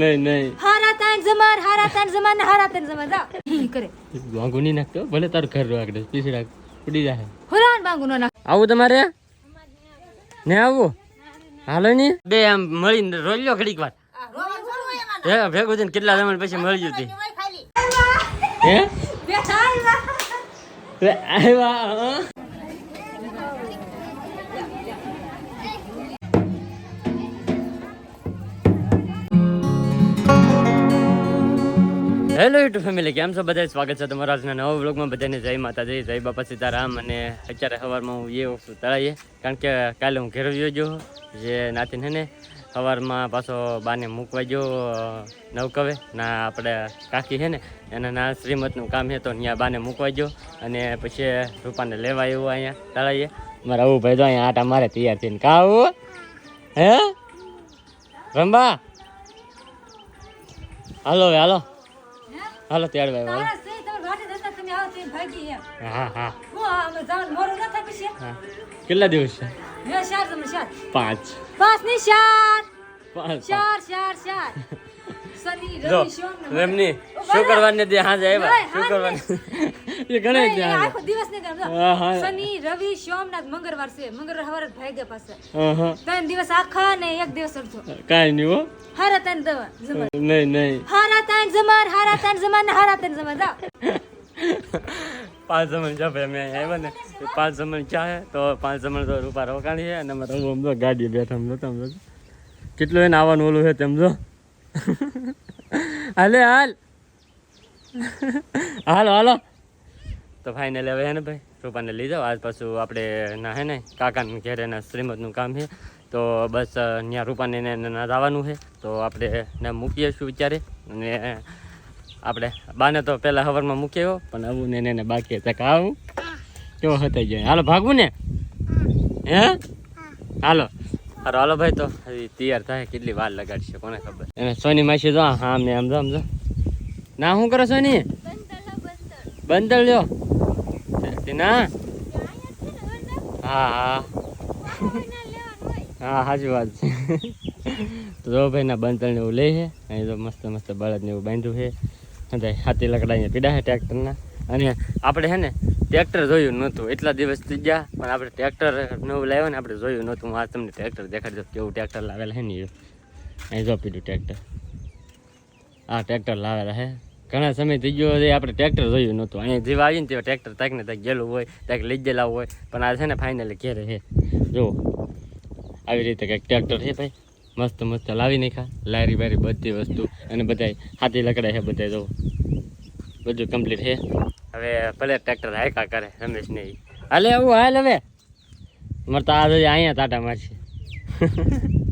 નહીં નહીં. હારા તાન જમાર હારા તાન જમાર હારા તાન જમાર જા કરે. વાંગુ નહીં નાખતો ભલે તારું ઘર આગળ પીસડા ઉડી જાય હુરાન બાંગુ નો નાખ. આવું તમારે? ને આવું? હાલો ની. બે આમ મળીને રોલ્યો ઘડીક વાર. હે ભેગું થઈને કેટલા સમય પછી મળ્યું હતી હે? આવ્યા હેલો યુટ્યુબ ફેમિલી કેમ છો? બધા સ્વાગત છે તમારા આજના નવા વ્લોગમાં. બધાને જય માતાજી, જય બાપા સીતારામ. અને અત્યારે સવારમાં હું એ વસ્તુ તળાઈએ. કારણ કે કાલે હું ઘેર ગયો જો જે નાતીન હે ને, સવારમાં પાછો બાને મૂકવા ગયો નવકવે. ના આપણે કાકી છે ને, એના ના શ્રીમતનું કામ છે તો ત્યાં બાને મૂકવા ગયો. અને પછી રૂપાને લેવા આવ્યો અહીંયા તળાઈએ. મારા આવું ભાઈ તો અહીંયા આટા મારે તૈયાર થઈને. કા આવું? હે? રંબા? હાલો હવે, હાલો. હાલો ત્યાર ભાઈ હા હા હું. કેટલા દિવસ છે? હે પાંચ. પાંચની ચાર. પાંચ ચાર ચાર ચાર. એમની શુક્રવારને દે હાજે આવ્યા? ભાઈ, શું શુક્રવાર એ ગણે આખો દિવસ ને. શનિ રવિ સોમનાથ મંગળવાર છે. મંગળવાર સવારે ભાગ્યા પાસે ત્રણ દિવસ આખા ને એક દિવસ અડધો. કાઈ નહીં હો. હારા તાન દવા નહીં નહીં. હારા તાન જમાર હારા તાન જમાર ને હારા તાન જમાર જા પાંચ જમણ ભાઈ અમે આવ્યા ને. પાંચ જમણ ચા તો પાંચ જમણ તો રૂપા રોકાણી છે અને અમે તો આમ ગાડી બેઠા સમજો તમે કેટલું એને આવવાનું ઓલું છે સમજો હાલે હાલ. હાલો હાલો. તો ફાઇનલ હવે હે ને ભાઈ? રૂપાને લઈ જાઓ. આજ પાછું આપણે ના હે ને કાકાને ઘેર એના શ્રીમદનું કામ છે. તો બસ ત્યાં રૂપાને ના જવાનું છે. તો આપણે ને મૂકીએ છું વિચારે? અને આપણે બાને તો પહેલાં હવરમાં મૂક્યો પણ આવું ને એને બાકી તક આવું? કેવો હતાઈ જાય હાલો ભાગવું ને? હે? હાલો. હારો હાલો ભાઈ તો હજી તૈયાર થાય. કેટલી વાર લગાડશે કોને ખબર? એને સોની માસી જો હા મેં આમ જો આમ જો. ના શું કરો સોની? બંદર લ્યો. ના? હા હા. હા, સાચી વાત છે. તો જો ભાઈ, ના એવું લે છે. અહીં તો મસ્ત મસ્ત બળદ ને એવું બાંધ્યું છે. અને હાથી લકડા અહીંયા પીડા છે ટ્રેક્ટરના. અને આપણે છે ને, ટ્રેક્ટર જોયું નહોતું. એટલા દિવસ થઈ ગયા, પણ આપણે ટ્રેક્ટર નવું લાવ્યો ને આપણે જોયું નહોતું. હું આ તમને ટ્રેક્ટર દેખાડી દઉં, કેવું ટ્રેક્ટર લાવેલા છે ને એ અહીં જો પીડ્યું ટ્રેક્ટર. આ ટ્રેક્ટર લાવેલા છે. ઘણા સમય થઈ ગયો છે, આપણે ટ્રેક્ટર જોયું નહોતું. અહીંયા જેવા આવીને તેવા ટ્રેક્ટર તાક ને તાક ગયેલું હોય, તાક લઈ ગયેલા હોય. પણ આ છે ને ફાઇનલી ઘેરે છે. જો, આવી રીતે કંઈક ટ્રેક્ટર છે ભાઈ. મસ્ત મસ્ત લાવી નાખ્યા. લારી બારી બધી વસ્તુ. અને બધા હાથી લકડા છે બધા જો. બધું કમ્પ્લીટ છે. હવે ભલે ટ્રેક્ટર હાયકા કરે, રમેશ ને હાલે આવું, હાલ હવે. મારે તો આ અહીંયા તાટા મારશે.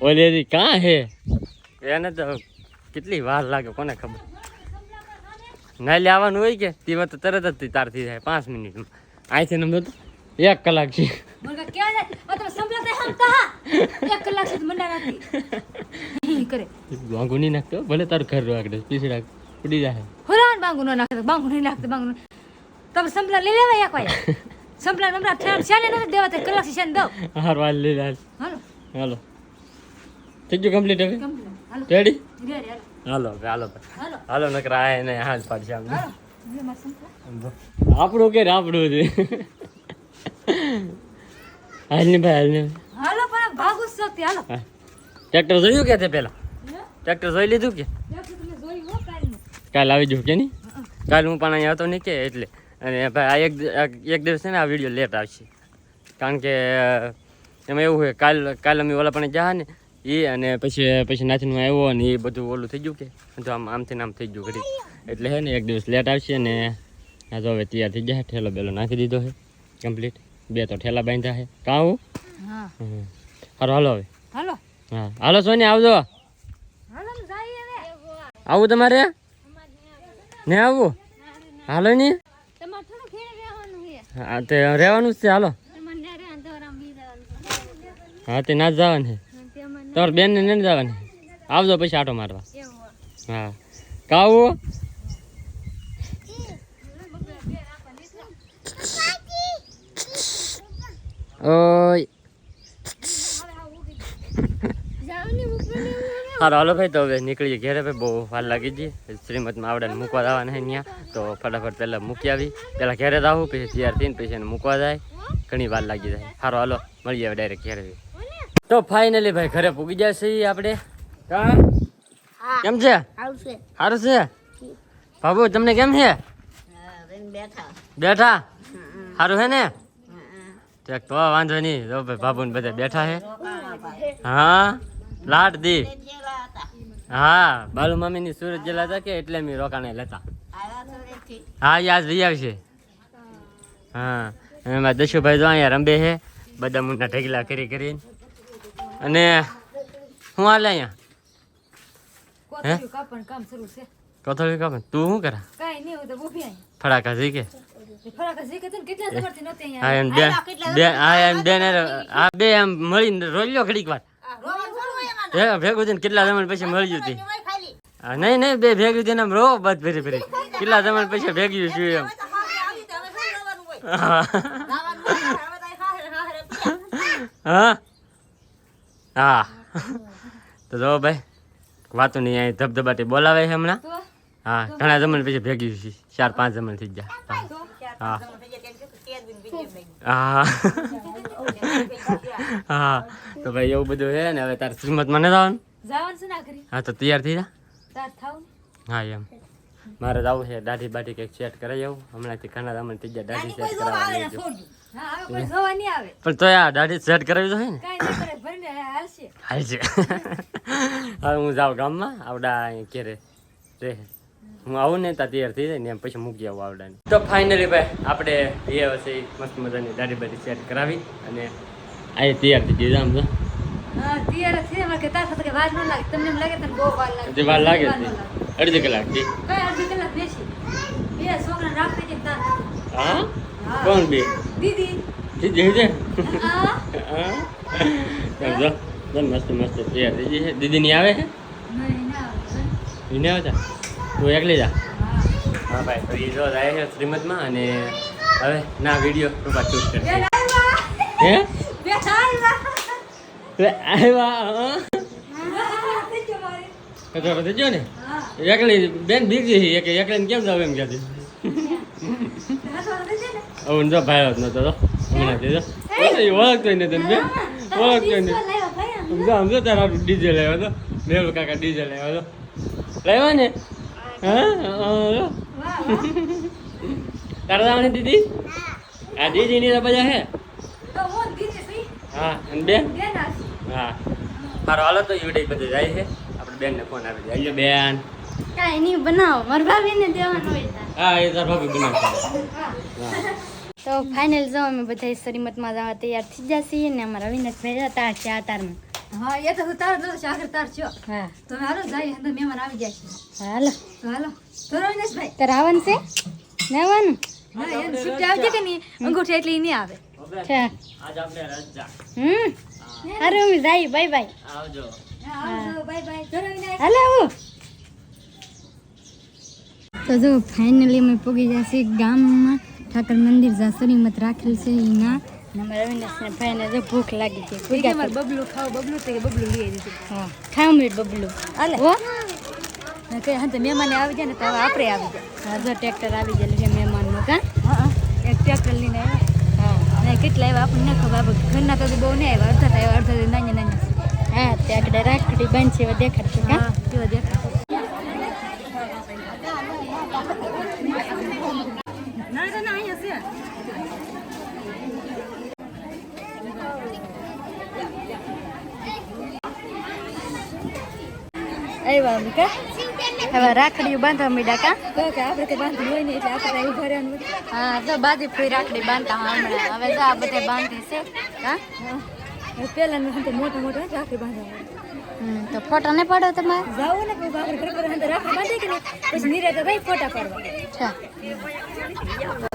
ઓલી કાં હે એને તો કેટલી વાર લાગે કોને ખબર? ના લેવાનું હોય કે તે તો તરત જ તાર થઈ જાય પાંચ મિનિટમાં. અહીંથી નમ તો એક કલાક છે. વાંગુ નહીં નાખતો ભલે તારું ઘર આગળ રાખ ઉડી જાય. હુરાન બાંગુ ન નાખતો બાંગુ નહીં નાખતો બાંગુ નો- તમે સંભળા લઈ લેવા એક વાર. સંભળા ઠેર છે ને દેવા તે કલાક શાને દો હાર વાલ લઈ લાલ હાલો. હાલો. થઈ ગયું કમ્પ્લીટ હવે? કમ્પ્લીટ હાલો. રેડી રેડી હાલો. હાલો હાલો. હાલો. નકરા આ એને હાથ પાડશે આમ. હાલો. આપણું કે આપણું છે? હાલ ને ભાઈ હાલ ને. હાલો પણ ભાગુ શકતી હાલો. ટ્રેક્ટર જોયું કે તે પેલા? ટ્રેક્ટર જોઈ લીધું કે. કાલ આવી જવું કે નહીં? કાલ હું પણ અહીંયા હતો નહીં કે એટલે. અને ભાઈ આ એક એક દિવસ છે ને આ વીડિયો લેટ આવશે. કારણ કે એમાં એવું હોય કાલ કાલ અમે ઓલા પણ ગયા ને એ અને પછી પછી નાથીનું આવ્યો અને એ બધું ઓલું થઈ ગયું કે તો આમ આમથી ને આમ થઈ ગયું ઘડી એટલે હે ને એક દિવસ લેટ આવશે ને આ તો હવે તૈયાર થઈ જાય ઠેલો બેલો નાખી દીધો છે કમ્પ્લીટ બે તો ઠેલા બાંધ્યા છે કાં આવું હાલો હાલો હવે. હાલો. હા. હાલો સોની આવજો. ને આવું તમારે? ને આવું? હાલો ની. હા તે રહેવાનું જ છે હાલો. હા તે ના જ જવાનું છે. તમારે બેનને નહીં જવાની? આવજો પછી આટો મારવા. હા. કાવું? ઓય. મૂકવાની હાલો ભાઈ, તો હવે નીકળીએ ઘેરે ભાઈ. બહુ વાર લાગી ગઈ. શ્રીમતમાં આવડે મૂકવા જવાના છે ત્યાં તો ફટાફટ પહેલાં મૂકી આવી. પહેલાં ઘેરે જ આવું પછી તૈયાર થઈને પછી એને મૂકવા જાય. ઘણી વાર લાગી જાય. સારો હાલો, મળીએ હવે ડાયરેક્ટ ઘેરે તો ફાઇનલી ભાઈ ઘરે પૂગી જાય છે આપણે. કેમ છે? સારું છે? બાબુ તમને કેમ છે? બેઠા. સારું છે ને? તો વાંધો નહીં. જો ભાઈ બાબુ બધા બેઠા છે હા લાટ દી. હા બાલુ મામી ની સુરત જેલા હતા કે એટલે મેં રોકાણે લેતા. હા યાદ રહી આવશે. હા. એમાં દશુભાઈ જો અહીંયા રંબે છે બધા મુંડા ઢગલા કરી કરીને. અને હું હાલે અહીંયા? કોથળી કાપે તું શું કરા? ફટાકા એમ બે બે હા એમ બે આ બે એમ મળીને રોલ્યો ઘડીક વાર. ભેગું થઈને કેટલા જમણ પછી મળ્યું હતી નહીં નહીં બે ભેગું થઈને આમ રો બધ ફરી ફરી. કેટલા જમણ પછી ભેગ્યું છું એમ. હા? હા. તો જો ભાઈ વાતો નહીં અહીં ધબધબાટી બોલાવે છે હમણાં. હા ઘણા જમણ પછી ભેગી છે ચાર પાંચ જમણ થઈ ગયા. હા. હા. હા. હા. તો ભાઈ એવું બધું છે ને હવે તારે શ્રીમતમાં મને જવાનું? હા તો તૈયાર થઈ જા. હા એમ. મારે જવું છે દાઢી બાઢી કંઈક સેટ કરાવી આવું. હમણાંથી ઘણા જમણ થઈ ગયા દાઢી સેટ કરાવવા પણ તો આ દાઢી સેટ કરાવી તો ને. કરે હાલશે. હવે હું જાઉં ગામમાં આવડા ઘેરે રહે. હું આવું ને ત્યાં તૈયાર થઈ જાય ને એમ પછી મૂકી આવું આવડાને. તો ફાઇનલી ભાઈ આપણે એ હશે મસ્ત મજાની દાઢી બાઢી સેટ કરાવી અને આ તૈયાર થઈ ગયું આમ તો. વાર લાગે. અડધી કલાક હા? કોણ બે? દીદી. જીજે છે હા. જો. જો મસ્ત મસ્ત. તૈયાર થઈ છે. દીદી ની આવે છે? નહીં આવે. આવતા? તું એકલી જા. હા. ભાઈ. તો એ જો જાય છે શ્રીમદમાં અને હવે ના વીડિયો કૃપા કરશે. બેન હે? આવ્યા. ગયો ને. એકલી બેન બીજી એક એકલીને કેમ જાવ એમ કહેતી. હવે જો ભાઈ જ નતો તો હમણાં થી જો ઓય, ઓળખતો ને તને બેન ઓળખતો ને. સમજો સમજો તારા ડીજે લાવ્યો તો મેળુ કાકા ડીજે લાવ્યો તો લાવ્યો ને હા હા. તારા જવાની દીદી આ દીદીની તો બધા હે હું. હા અને બેન. હા મારો હાલો તો ઈવડે બધે જાય છે આપણે બેનને ફોન આપી દે આલ્યો બેન કાંઈ નહીં બનાવો. મારા ભાભીને દેવાનું હોય. હા એ તાર ભાભી બનાવશે હા. તો ફાઇનલ જો અમે બધા શ્રીમતમાં જવા તૈયાર થઈ જશે ને અમારા તાર છે આ તારમાં. હા એ તો તાર દઉં સાગર તાર છો. હા. તો હાલો જાય અંદર મહેમાન આવી જાય છે. હાલો. તો હાલો. તો રવિનેશભાઈ તાર આવવાનું છે? ને આવવાનું હા એને શિફ્ટ આવજે કે નહીં? અંગૂઠી એટલે ઈ નહીં આવે. છે. આજ આપણે રજા હમ અરે અમે જાય બાય બાય. આવજો. Bye bye. તો રવિનેશ હાલો તો જો ફાઇનલી અમે પૂગી જશે ગામમાં. ઠાકર મંદિર જ્યાં શ્રીમત રાખેલ છે એના અમારા રવિનાથને ભાઈને જો ભૂખ લાગી છે. પૂગ્યા મારે બબલું ખાવ બબલું તો બબલું લઈ દીધું હા ખાવ બબલું. હાલે. હો? ને કે હા તો મહેમાન આવી જાય ને તો હવે આપણે આવી જાય હા જો ટ્રેક્ટર આવી ગયેલું છે મહેમાનનું કા? હા એક ટ્રેક્ટર લઈને આવ્યા. હા. ને કેટલા આવ્યા આપણને ખબર આપણે ઘરના તો બહુ નહીં આવ્યા. અડધા આવ્યા અડધા નાના નાના. હા ત્યાં આગળ રાખડી બંધ છે એવા દેખાડશે કા? હા જેવા દેખાય ના ના ના અહીંયા છે આવ્યા અમે કા? હવે રાખડીઓ બાંધવા મીડા કા? તો કે આપણે કઈ બાંધવું હોય ને એટલે આપણે એવું ઊભા રહેવાનું હા તો બાજી ફૂઈ રાખડી બાંધતા હમણાં. હવે જો આ બધે બાંધી છે હા હવે પહેલાનું હંતે મોટા મોટા રાખડી બાંધવા તો ફોટો ને પાડો તમારે? જાઓ ને કોઈ બાપરે ખરેખર હંતે રાખડી બાંધી કે ને પછી નિરાતે ભાઈ ફોટા પાડવા. અચ્છા.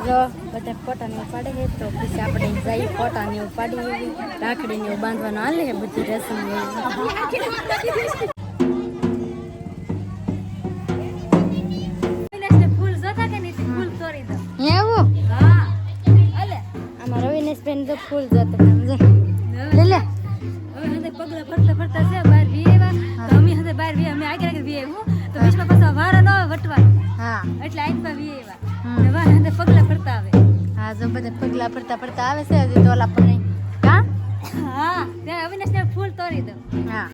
જો બધા ફોટા ને પાડે છે તો પછી આપણે જઈ ફોટા ને પાડી રાખડી ને બાંધવાનું હાલે બધી રસમ ફૂલ જતો સમજે લે લે. હવે પગલા ફરતા ફરતા છે બહાર વીએવા તો અમે હંતે વીએ અમે આગળ આગળ વીએ હું? તો બીજમાં પાછા વારો ન આવે વટવા. હા. એટલે આઈનમાં વી એવા હમ. ને વારા પગલા ફરતા આવે. હા જો બધા પગલા ફરતા ફરતા આવે છે હજી તોલા પણ કા હા? ત્યાં અવિનાશને ફૂલ તોડી દઉં. હા.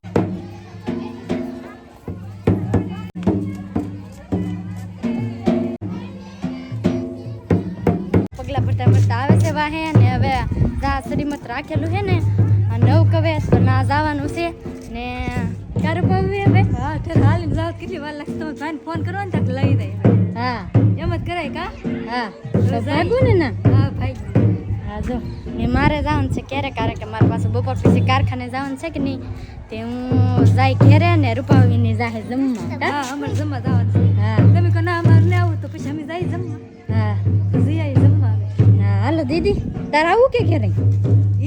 પગલા પડતા પડતા આવે છે વાહે ને શ્રીમત રાખેલું છે ને. આ નવ કવે ના જવાનું છે. ને ક્યારે પાવી હવે? હા ત્યારે હાલીને જાવ કેટલી વાર લાગશે તમે ભાઈને ફોન કરો ને ત્યાં લઈ દે હા. એમ જ કરાય કા? હા. તો ભાગું ને ના? હા ભાઈ. હા જો. ને મારે જવાનું છે ક્યારે ક્યારે કે મારા પાસે બપોર પછી કારખાને જવાનું છે કે નહીં તે હું જાય ઘેરે ને રૂપાવીને જાહે જમવા? હા અમારે જમવા જવાનું છે. હા. તમે કહો ના અમારે ને આવું તો પછી અમે જાય જમવા. હા. જઈ આવી જમવા હા હાલો દીદી. તારે આવું કે ઘેરે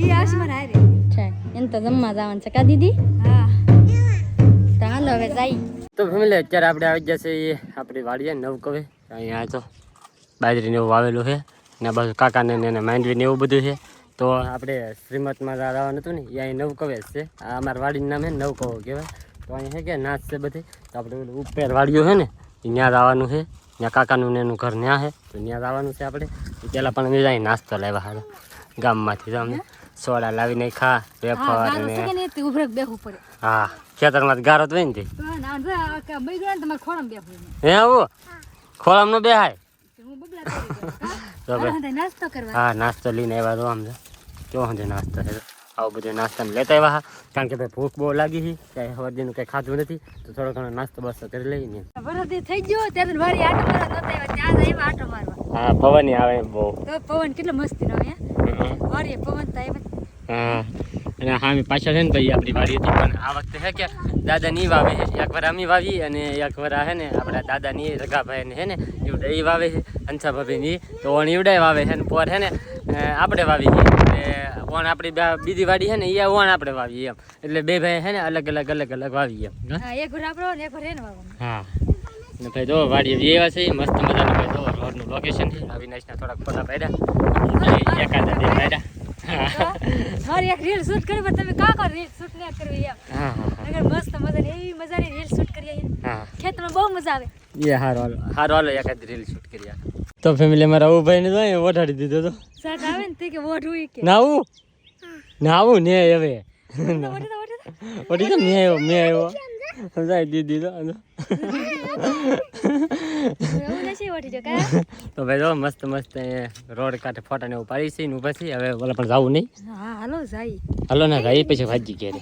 એ આશમાં હારે. છે એમ તો જમવા જવાનું છે. કા દીદી? હા. ચાલો હવે જાય. તો ફેમિલી અત્યારે આપણે આવી ગયા છે એ આપણી વાડીએ નવ કવે અહીંયા તો બાજરીને એવું વાવેલું છે. ને બાજુ કાકાને ને એને માંડવીને એવું બધું છે. તો આપણે શ્રીમતમાં જવાનું હતું ને એ અહીં નવ કવે છે. આ અમારા વાડીનું નામ છે નવ કવો કહેવાય. તો અહીંયા છે કે નાચ છે બધી. તો આપણે ઉપર વાડીઓ છે ને ત્યાં આવવાનું છે. ત્યાં કાકાનું ને એનું ઘર ત્યાં છે. તો ત્યાં આવવાનું છે આપણે. એ પહેલાં પણ જાય નાસ્તો લાવ્યા હાલ. ગામમાંથી તો અમને સોડા લાવીને ખા વેફર ને તે બેહવું પડે? હા ખેતરમાં તો ગારો ને તે. તો ના ખોળામાં હે આવું. ખોળામાં નો બેહાય. હું? તો નાસ્તો કરવા. હા નાસ્તો લઈને આવ્યા તો આમ જો કેવો નાસ્તો આવું બધું નાસ્તા લેતા આવ્યા હા. કારણ કે ભાઈ ભૂખ બહુ લાગી છે કાંઈ હવારદીનું કંઈ ખાધું નથી તો થોડો ઘણો નાસ્તો બાસ્તો કરી લઈએ વરસાદ થઈ ગયો ત્યારે મારી આટો મારવા નતા આવ્યા ત્યાં આવ્યા આટો મારવા. હા પવન આવે બહુ. તો પવન કેટલો મસ્તી નો અહીંયા વારીએ પવન તો આવ્યા હા અને હા પાછળ છે ને ભાઈ આપણી વાડી હતી પણ આ વખતે છે કે દાદા ની વાવે છે એક વાર અમે વાવી અને એક વાર આ છે ને આપણા દાદા ની રગાભાઈ ને છે ને ઈવડે ઈ વાવે છે અંછા ભાભી ની તો ઓણ ઈવડાય વાવે છે ને પોર છે ને આપણે વાવી છીએ. ઓણ આપણી બીજી વાડી છે ને એ ઓણ આપણે વાવીએ એમ. એટલે બે ભાઈ છે ને અલગ અલગ અલગ અલગ વાવીએ એમ. હા? હા એક ઘર આપણો ને એક ઘર એને વાવવાનું. હા. ભાઈ જો વાડી એવી છે મસ્ત મજાનું ભાઈ જો રોડનું લોકેશન છે. અવિનાશના થોડાક ફોટા પાડ્યા. એકાદ બે પાડ્યા. મારી એક રીલ શૂટ કરી પણ તમે કા કો રીલ શૂટ ન કરવી એમ. હા હા અગર મસ્ત મજાની એવી મજાની રીલ શૂટ કરી આ હા. ખેતરમાં બહુ મજા આવે. એ હારો હાલો. હારો હાલો એકાદ રીલ શૂટ કરી આ. તો ફેમિલી મારા આવું ભાઈ ને તો અહીંયા ઓઠાડી દીધો તો. સાત આવે ને તે કે વોઢું કે? નાવું? નાવું ને હવે. વોઢું તો મેં આવ્યો મેં આવ્યો. સમજાય દીધી. તો તો ભાઈ જો મસ્ત મસ્ત રોડ કાંઠે ફોટા ને એવું પાડી છે ને ઊભા છે. હવે ઓલા પણ જવું નહીં. હાલો જાય. હાલો ના ભાઈ પછી ભાજી ઘેરે.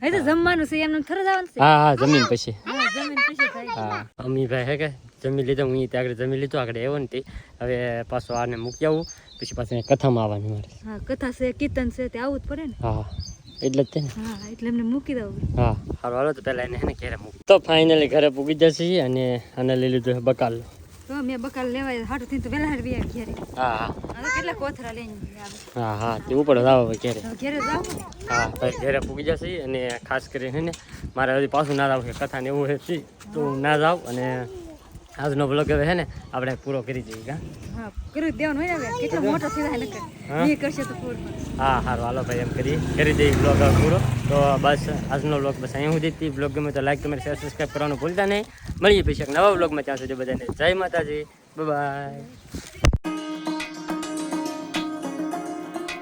હવે તો જમવાનું છે એમને થર જવાનું છે? હા હા જમીન પછી. હા જમીન પછી હા. અમી ભાઈ હે કે? જમી લીધો હું ત્યાં આગળ જમી લીધું આગળ એવો નથી હવે પાછો આને મૂકી આવું પછી પાછું કથામાં આવવાનું મારે. હા કથા છે કીર્તન છે તે આવું જ પડે ને? હા એટલે જ છે ને. હા એટલે એમને મૂકી દઉં. હા સારું હાલો તો પહેલાં એને હે ને ઘરે મૂકી. તો ફાઇનલી ઘરે પૂગી જશે અને આને લઈ લીધું છે બકાલ. તો મેં બકાલ લેવાય હાટું તો બી ઘેરે. હા હા. કેટલા કોથરા લઈને હા હા તે ઉપર ઘરે. ઘેરે જાવ હા ભાઈ ઘરે પૂગી જશે અને ખાસ કરીને ને મારે હજી પાછું ના જાવ કથા ને એવું છે તો ના જાવ અને આજનો બ્લોગ હવે હે ને આપણે પૂરો કરી દઈએ કા? હા કરી દેવાનો હોય ને હવે. કેટલો મોટો સિવાય નકર એ કરશે તો પૂરો. હા હારો. હાલો ભાઈ એમ કરી કરી દઈએ બ્લોગ પૂરો. તો બસ આજનો બ્લોગ બસ અહીં સુધી હતી. બ્લોગ ગમે તો લાઈક કમેન્ટ શેર સબસ્ક્રાઈબ કરવાનું ભૂલતા નહીં. મળીએ પછી એક નવા બ્લોગમાં ત્યાં સુધી બધાને જય માતાજી. બાય